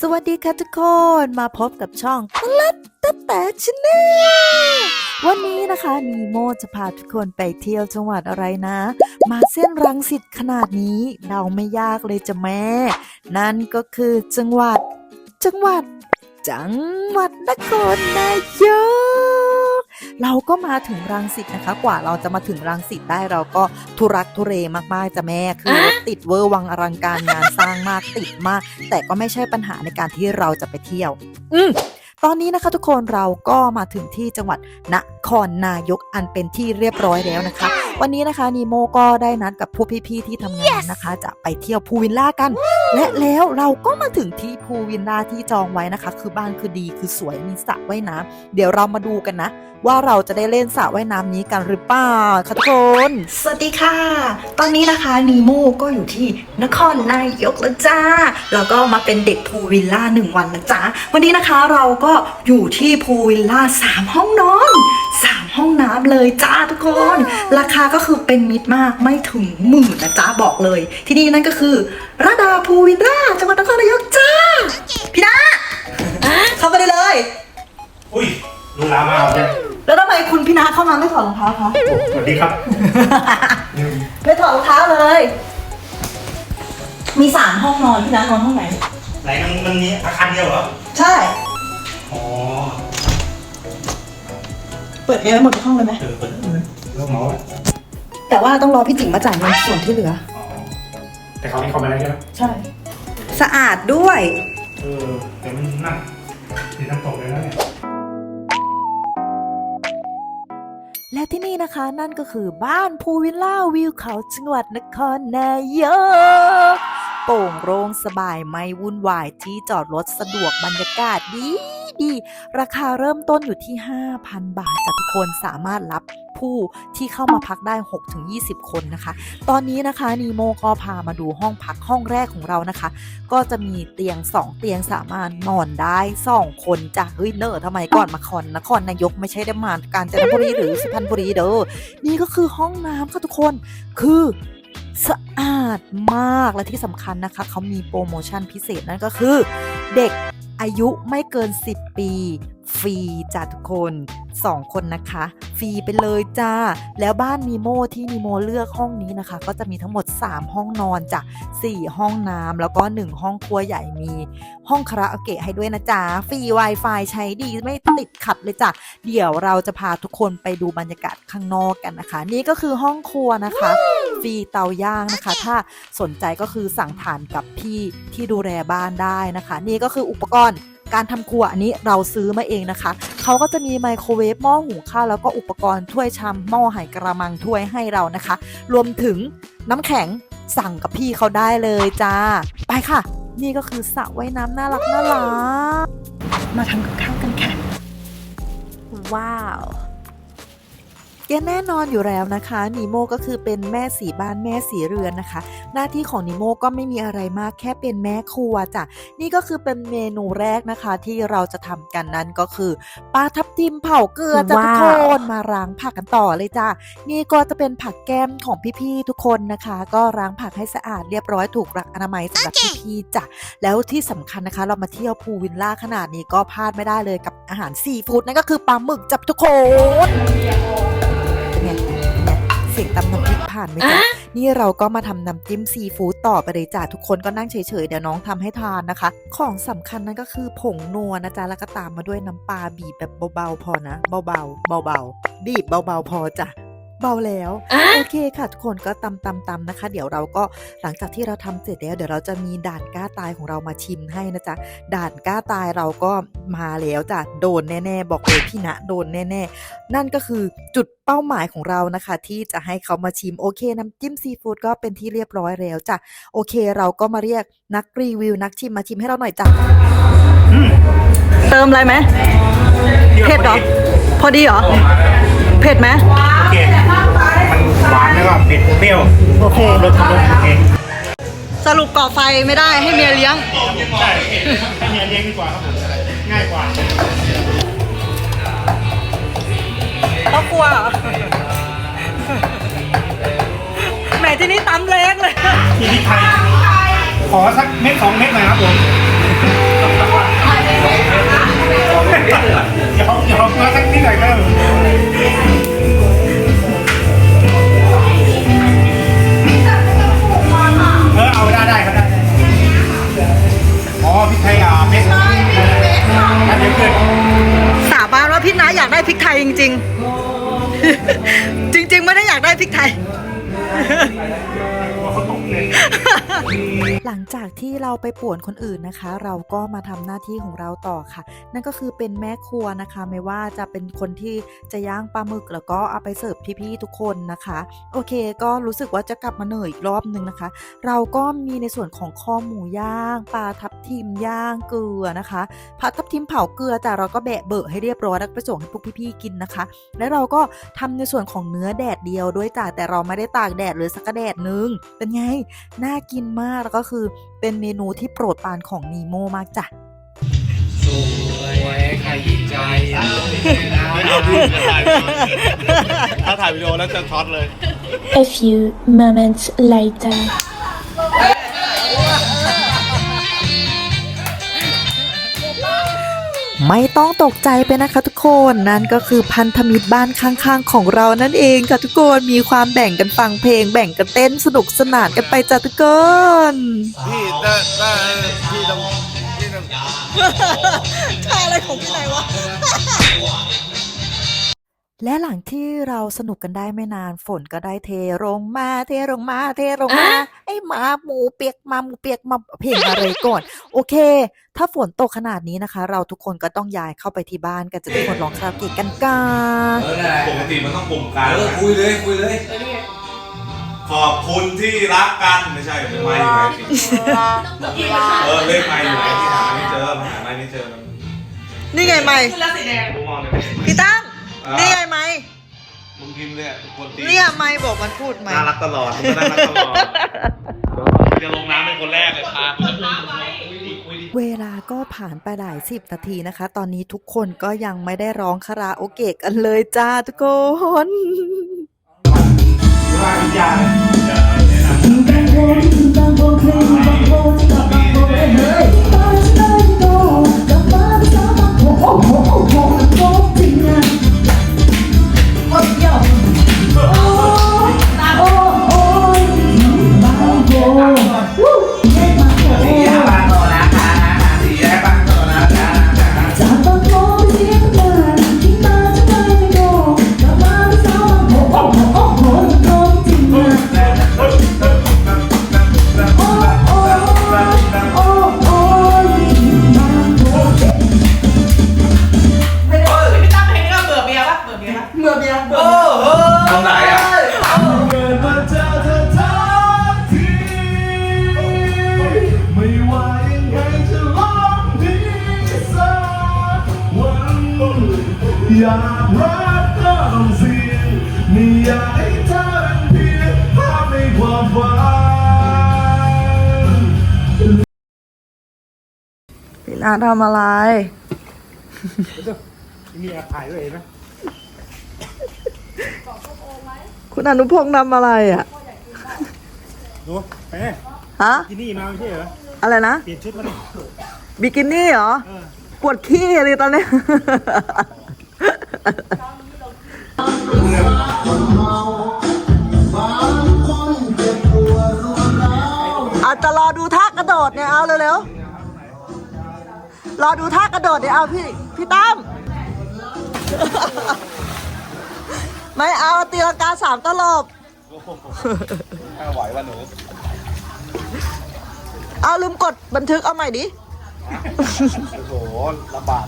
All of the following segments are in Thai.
สวัสดีค่ะทุกคนมาพบกับช่องตลัดตะแต่ชแนลวันนี้นะคะนีโมจะพาทุกคนไปเที่ยวจังหวัดอะไรนะ มาเส้นรังสิตขนาดนี้เราไม่ยากเลยจ้ะแม่ นั่นก็คือจังหวัด จังหวัด จังหวัดนครนายก เราก็มาถึงรังสิตนะคะ กว่าเราจะมาถึงรังสิตได้เราก็ทุรักทุเรมากๆจ้ะแม่คือรถติดเวอร์วังอลังการงานสร้างมากติดมาก แต่ก็ไม่ใช่ปัญหาในการที่เราจะไปเที่ยว อืมตอนนี้นะคะทุกคนเราก็มาถึงที่จังหวัดนครนายกอันเป็นที่เรียบร้อยแล้วนะคะ วันนี้นะคะนีโมก็ได้นัดกับพวกพี่ๆที่ทำงานนะคะ จะไปเที่ยวพูลวิลล่ากัน และแล้วเราก็มาถึงที่พูลวิลล่าที่จองไว้นะคะ คือบ้านคือดีคือสวยมีสระว่ายน้ำเดี๋ยวเรามาดูกันนะ ว่าเราจะได้เล่นสระว่ายน้ำนี้กันหรือเปล่าคะทุกคนสวัสดีค่ะ ตอนนี้นะคะนีโมก็อยู่ที่นครนายกแล้วจ้าแล้วก็มาเป็นเด็กพูลวิลล่าหนึ่งวันนะจ๊ะวันนี้นะคะเราก็อยู่ที่พูลวิลล่าสามห้องนอนสามห้องน้ำเลยจ้าทุกคนราคาก็คือเป็นมิตรมากไม่ถึงหมื่นนะจ๊ะบอกเลย ที่นี่นั่นก็คือราดาพูลวิลล่าจังหวัดนครนายกจ้าพี่นาเข้าไปได้เลยอุ้ยดูลามาเอาเนี่ยแล้วทำไมคุณพี่นาเข้ามาไม่ถอดรองเท้าคะสวัสดีครับ ไม่ถอดรองเท้าเลย มีสามห้องนอนพี่นานอนห้องไหนไหนมันมันมีอาคารเดียวเหรอใช่อ๋อเปิดเองไว้หมดทุกห้องเลยไหมเออเปิดเลยแล้วเมาส์อะ แต่ว่าต้องรอพี่จิ๋งมาจ่ายเงินส่วนที่เหลือ อ๋อแต่เขาไม่เข้ามาได้ใช่ไหมใช่ สะอาดด้วย เออแต่มันนั่นติดน้ำตกเลยนะเนี่ย และที่นี่นะคะนั่นก็คือบ้านพูวิลล่าวิวเขาจังหวัดนครนายกโปร่งโล่งสบายไม่วุ่นวายที่จอดรถสะดวกบรรยากาศดีดี ราคาเริ่มต้นอยู่ที่ 5,000 บาทจากทุกคนสามารถรับ ผู้ที่เข้ามาพักได้ 6-20 คนนะคะ ตอนนี้นะคะนีโมก็พามาดูห้องพักห้องแรกของเรานะคะ ก็จะมีเตียง 2 เตียงสามารถนอนได้ 2 คนจ้ะเฮ้ยเนอทำไมก่อนมาคอนนครนายกไม่ใช่ได้มากาญจนบุรีหรือสุพรรณบุรีเด้อนี่ก็คือห้องน้ำค่ะทุกคนคือสะอาดมากและที่สำคัญนะคะเขามีโปรโมชั่นพิเศษนั่นก็คือ เด็กอายุไม่เกิน 10 ปี ฟรีจ้าทุกคน 2 คนนะคะ ฟรีไปเลยจ้า แล้วบ้านนีโมที่นีโมเลือกห้องนี้นะคะ ก็จะมีทั้งหมด 3 ห้องนอนจ้ะ4ห้องน้ำแล้วก็ 1 ห้องครัวใหญ่มี ห้องคาราโอเกะให้ด้วยนะจ๊ะฟรี Wi-Fi ใช้ดีไม่ติดขัดเลยจ้ะเดี๋ยวเราจะพาทุกคนไปดูบรรยากาศข้างนอกกันนะคะ นี่ก็คือห้องครัวนะคะฟรีเตาย่างนะคะ ถ้าสนใจก็คือสั่งผ่านกับพี่ที่ดูแลบ้านได้นะคะ นี่ก็คืออุปกรณ์ การทำครัวอันนี้เราซื้อมาเองนะคะ เขาก็จะมีไมโครเวฟหม้อหุงข้าวแล้วก็อุปกรณ์ถ้วยชามหม้อไหกระมังถ้วยให้เรานะคะ รวมถึงน้ำแข็งสั่งกับพี่เขาได้เลยจ้า ไปค่ะ นี่ก็คือสระว่ายน้ำน่ารักน่ารักมาทำกับข้าวกันค่ะ ว้าว กแน่นอนอยู่แล้วนะคะนีโมก็คือเป็นแม่สีบ้านแม่สีเรือนนะคะ หน้าที่ของนิโมก็ไม่มีอะไรมากแค่เป็นแม่ครัวจ้ะนี่ก็คือเป็นเมนูแรกนะคะที่เราจะทำกันนั้นก็คือปลาทับทิมเผาเกลือจ้ะทุกคนมาล้างผักกันต่อเลยจ้ะนี่ก็จะเป็นผักแก้มของพี่ๆทุกคนนะคะ ก็ล้างผักให้สะอาดเรียบร้อยถูกหลักอนามัยสำหรับพี่ๆจ้ะแล้วที่สำคัญนะคะ เรามาเที่ยวพูลวิลล่าขนาดนี้ก็พลาดไม่ได้เลยกับอาหารซีฟู้ดนั่นก็คือปลาหมึกจับทุกคน สียงตำน้ำพริกผ่านไหมจ๊ะนี่เราก็มาทำน้ำจิ้มซีฟู้ดต่อไปเลยจ้ะทุกคนก็นั่งเฉยๆเดี๋ยวน้องทำให้ทานนะคะ ของสำคัญนั่นก็คือผงนัวนะจ๊ะแล้วก็ตามมาด้วยน้ำปลาบีบแบบเบาๆพอนะ เบาๆเบาๆบีบเบาๆพอจ้ะ เบาแล้วโอเคค่ะทุกคนก็ตำตำตำนะคะ เดี๋ยวเราก็หลังจากที่เราทำเสร็จแล้ว เดี๋ยวเราจะมีด่านกล้าตายของเรามาชิมให้นะจ๊ะด่านกล้าตายเราก็มาแล้วจ้ะโดนแน่ ๆ บอกเลยพี่ณโดนแน่ ๆ นั่นก็คือจุดเป้าหมายของเรานะคะ ที่จะให้เขามาชิมโอเค น้ำจิ้มซีฟู้ดก็เป็นที่เรียบร้อยแล้วจ้ะโอเค เราก็มาเรียกนักรีวิวนักชิมมาชิมให้เราหน่อยจ้ะเติมอะไรไหมเผ็ดเหรอพอดีเหรอเผ็ดไหมโอเคมัน หวานแล้วก็เผ็ดเปรี้ยวโอเค รสชาติโอเคสรุปก่อไฟไม่ได้ให้เมียเลี้ยง ใช่ให้เมียเลี้ยงดีกว่าครับผมง่ายกว่าครอบครัวเหรอแหมที่นี่ตำเล็กเลย ที่พริกไทยขอสักเม็ดสองเม็ดหน่อยครับผมยอมยอมมาสักนิดหน่อยครับ สาบานว่าพี่น้าอยากได้พริกไทยจริง ๆ จริง ๆ ไม่ได้อยากได้พริกไทย หลังจากที่เราไปป่วนคนอื่นนะคะ เราก็มาทำหน้าที่ของเราต่อค่ะ นั่นก็คือเป็นแม่ครัวนะคะ ไม่ว่าจะเป็นคนที่จะย่างปลาหมึกแล้วก็เอาไปเสิร์ฟพี่ๆทุกคนนะคะ โอเค ก็รู้สึกว่าจะกลับมาเหนื่อยอีกรอบนึงนะคะ เราก็มีในส่วนของคอหมูย่างปลาทับทิมย่างเกลือนะคะผัดทับทิมเผาเกลือแต่เราก็แบะเบอะให้เรียบร้อยแล้วไปส่งให้พวกพี่ๆกินนะคะ แล้วเราก็ทำในส่วนของเนื้อแดดเดียวด้วยจ้ะแต่เราไม่ได้ตากแดดเลยสักแดดนึงเป็นไงน่ากินมากแล้วก็คือเป็นเมนูที่โปรดปรานของนีโมมากจ้ะสวยขยี้ใจไม่เอาพี่จะถ่ายถ้าถ่ายวิดีโอแล้วจะช็อตเลย A few moments later. ไม่ต้องตกใจไปนะคะทุกคนนั่นก็คือพันธมิตรบ้านข้างๆ ของเรานั่นเองค่ะทุกคนมีความแบ่งกันฟังเพลง แบ่งกันเต้นสนุกสนานกันไปจ้ะทุกคนพี่ถ้าถ้าพี่ต้องพี่ต้องท่าอะไรของพี่ไหนวะ และหลังที่เราสนุกกันได้ไม่นานฝนก็ได้เทลงมาเทลงมาเทลงมาไอ้หมาหมูเปียกมาหมูเปียกมาเพลงอะไรก่อน โอเค ถ้าฝนตกขนาดนี้นะคะ เราทุกคนก็ต้องย้ายเข้าไปที่บ้านกันจะทุกคนร้องคาราโอเกะกันกันเออนั่นแหละปกติมันต้องปุ่มกลางเออคุยเลยคุยเลยขอบคุณที่รักกันไม่ใช่เป็นไม้อยู่ไหนเออเลขไม้อยู่ไหนที่หาไม่เจอมาหาไม้ไม่เจอนี่ไงไม่กูมองเลยพี่ตั้ม นี่ไงไม่มึงพิมพ์เลยคนตีเนี่ยไม่บอกมันพูดไม่น่ารักตลอดมึงก็น่ารักตลอดจะลงน้ำเป็นคนแรกเลยพากูจะอุ้มคุยดิคุยดิ เวลาก็ผ่านไปหลายสิบนาทีนะคะ ตอนนี้ทุกคนก็ยังไม่ได้ร้องคาราโอเกะกันเลยจ้าทุกคน ว่าวิญญาณจะแนะนำสี่ นาทำอะไรมีแอบถ่ายด้วยเห็นไหมคุณอนุพงษ์ทำอะไรอะ ดูไปเนี่ยฮะที่นี่มาไม่ใช่เหรอ อะไรนะ เปลี่ยนชุดมาดิบิกินี่เหรอ ปวดขี้เลยตอนนี้อาจจะรอดูท่ากระโดดเนี่ย เอาเร็วๆ รอดูท่ากระโดดเนี่ยเอาพี่พี่ตั้มไม่เอาตีลังกาสามตลบถ้าไหวว่าหนู เอาลืมกดบันทึกเอาใหม่ดิ โอ้โหลำบาก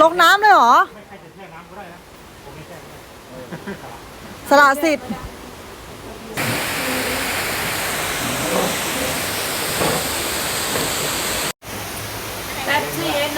ลงน้ำเลยเหรอสละสิทธิ์ แป๊บซี่น้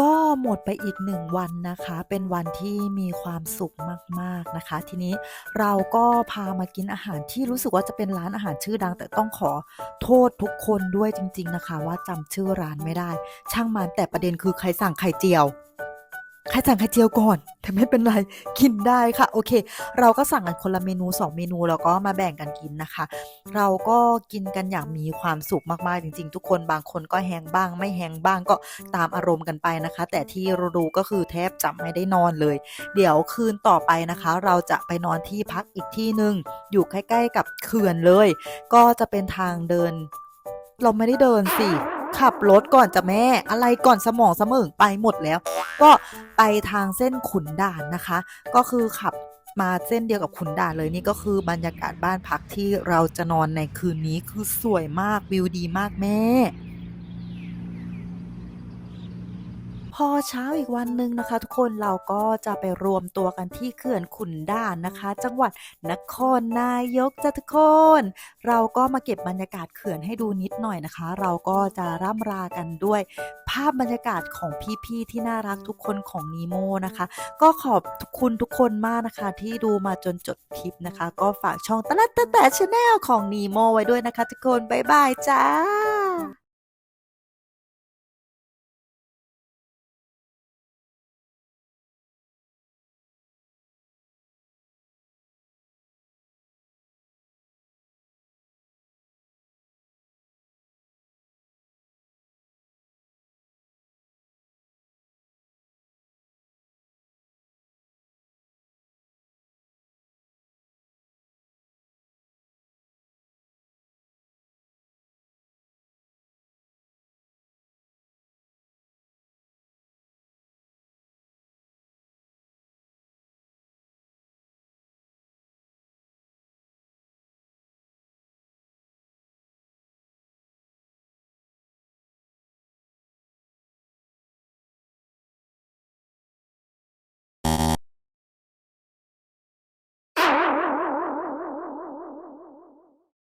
ก็หมดไปอีกหนึ่งวันนะคะ เป็นวันที่มีความสุขมากๆนะคะ ทีนี้เราก็พามากินอาหารที่รู้สึกว่าจะเป็นร้านอาหารชื่อดัง แต่ต้องขอโทษทุกคนด้วยจริง ๆนะคะ ว่าจำชื่อร้านไม่ได้ ช่างมันแต่ประเด็นคือใครสั่งไข่เจียว ใครสั่งไข่เจียวก่อน แต่ไม่เป็นไร กินได้ค่ะ โอเค เราก็สั่งกันคนละเมนู 2 เมนู แล้วก็มาแบ่งกันกินนะคะ เราก็กินกันอย่างมีความสุขมากๆ จริง ๆ ทุกคน บางคนก็แฮงบ้าง ไม่แฮงบ้างก็ตามอารมณ์กันไปนะคะ แต่ที่รู้ก็คือแทบจะไม่ได้นอนเลย เดี๋ยวคืนต่อไปนะคะ เราจะไปนอนที่พักอีกที่หนึ่งอยู่ใกล้ ๆ กับเขื่อนเลย ก็จะเป็นทางเดิน เราไม่ได้เดินสิ ขับรถก่อนจะแม่ อะไรก่อนสมองสมองไปหมดแล้ว ก็ไปทางเส้นขุนด่านนะคะ ก็คือขับมาเส้นเดียวกับขุนด่านเลยนี่ก็คือบรรยากาศบ้านพักที่เราจะนอนในคืนนี้คือสวยมากวิวดีมากแม่ พอเช้าอีกวันหนึ่งนะคะ ทุกคนเราก็จะไปรวมตัวกันที่เขื่อนขุนด่านนะคะ จังหวัดนครนายกจ้ะทุกคน เราก็มาเก็บบรรยากาศเขื่อนให้ดูนิดหน่อยนะคะ เราก็จะร่ำรากันด้วย ภาพบรรยากาศของพี่ๆที่น่ารักทุกคนของนีโมนะคะ ก็ขอบคุณทุกคนมากนะคะ ที่ดูมาจนจบคลิปนะคะ ก็ฝากช่องตะลัดตะแต่ชาแนลของนีโมไว้ด้วยนะคะ ทุกคนบ๊ายบายจ้า